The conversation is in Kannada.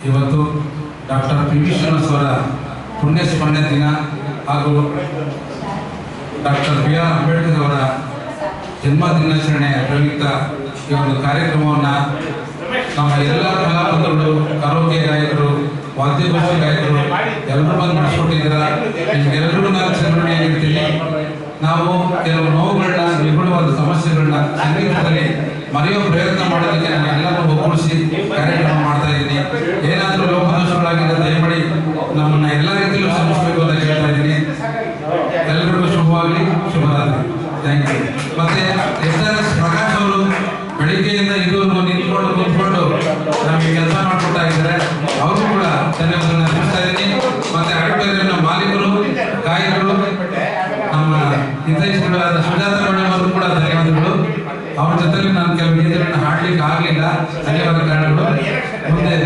ಇವತ್ತು ಡಾಕ್ಟರ್ ಪಿ ವಿ ಶ್ರೀನಿವಾಸ್ ಅವರ ಪುಣ್ಯ ಸ್ಮರಣೆ ದಿನ ಹಾಗೂ ಡಾಕ್ಟರ್ ಬಿ ಆರ್ ಅಂಬೇಡ್ಕರ್ ಅವರ ಜನ್ಮ ದಿನಾಚರಣೆ ಪ್ರಯುಕ್ತ ಈ ಒಂದು ಕಾರ್ಯಕ್ರಮವನ್ನು ನಮ್ಮ ಎಲ್ಲ ಕಲಾವಿದರು ಆರೋಗ್ಯ ಗಾಯಕರು, ವಾದ್ಯಗೋಷ್ಠಿ ಗಾಯಕರು ಎಲ್ಲರೂ ಬಂದು ನಡೆಸ್ಕೊಟ್ಟಿದ್ದೀರ? ನಾನು ಹೇಳ್ತೀನಿ ನಾವು ಕೆಲವು ನೋವುಗಳನ್ನ, ನಿಗೂಢವಾದ ಸಮಸ್ಯೆಗಳನ್ನ ಸಂಗೀತದಲ್ಲಿ ಮರೆಯೋ ಪ್ರಯತ್ನ ಮಾಡೋದಕ್ಕೆ ನಾನು ಎಲ್ಲರೂ ಒಗ್ಗೂಡಿಸಿ ಕಾರ್ಯಕ್ರಮ ಎಲ್ಲ ರೀತಿಯಲ್ಲೂ ಅಂತ ಹೇಳ್ತಾ ಇದ್ದೀನಿ ಎಲ್ಲರಿಗೂ ಶುಭವಾಗಲಿ, ಶುಭರಾತ್ರಿ. ಥ್ಯಾಂಕ್ ಯು ಮತ್ತೆ ಎಸ್ ಆರ್ ಎಸ್ ಪ್ರಕಾಶ್ ಅವರು ಬೆಳಿಗ್ಗೆಯಿಂದ ಇದುವರೆಗೂ ನಿಂತ್ಕೊಂಡು ನಿಂತ್ಕೊಂಡು ನಮಗೆ ಕೆಲಸ ಮಾಡ್ಕೊಡ್ತಾ ಇದ್ದಾರೆ. ಅವರು ಕೂಡ ಧನ್ಯವಾದಗಳನ್ನ ತಿಳಿಸ್ತಾ ಇದ್ದೀನಿ. ಮತ್ತೆ ಅಡ್ಡಬೇರಿನ ಮಾಲೀಕರು, ಗಾಯಕರು, ನಮ್ಮ ಹಿತೈಷಿಗಳಾದ ಸುಜಾತ ಕೂಡ ಧನ್ಯವಾದಗಳು. ಅವ್ರ ಜೊತೆಲಿ ನಾನು ಕೆಲವು ಗೀತೆಗಳನ್ನ ಹಾಡ್ಲಿಕ್ಕೆ ಆಗಲಿಲ್ಲ. ಧನ್ಯವಾದ ಕಾರಣಗಳು ಮುಂದೆ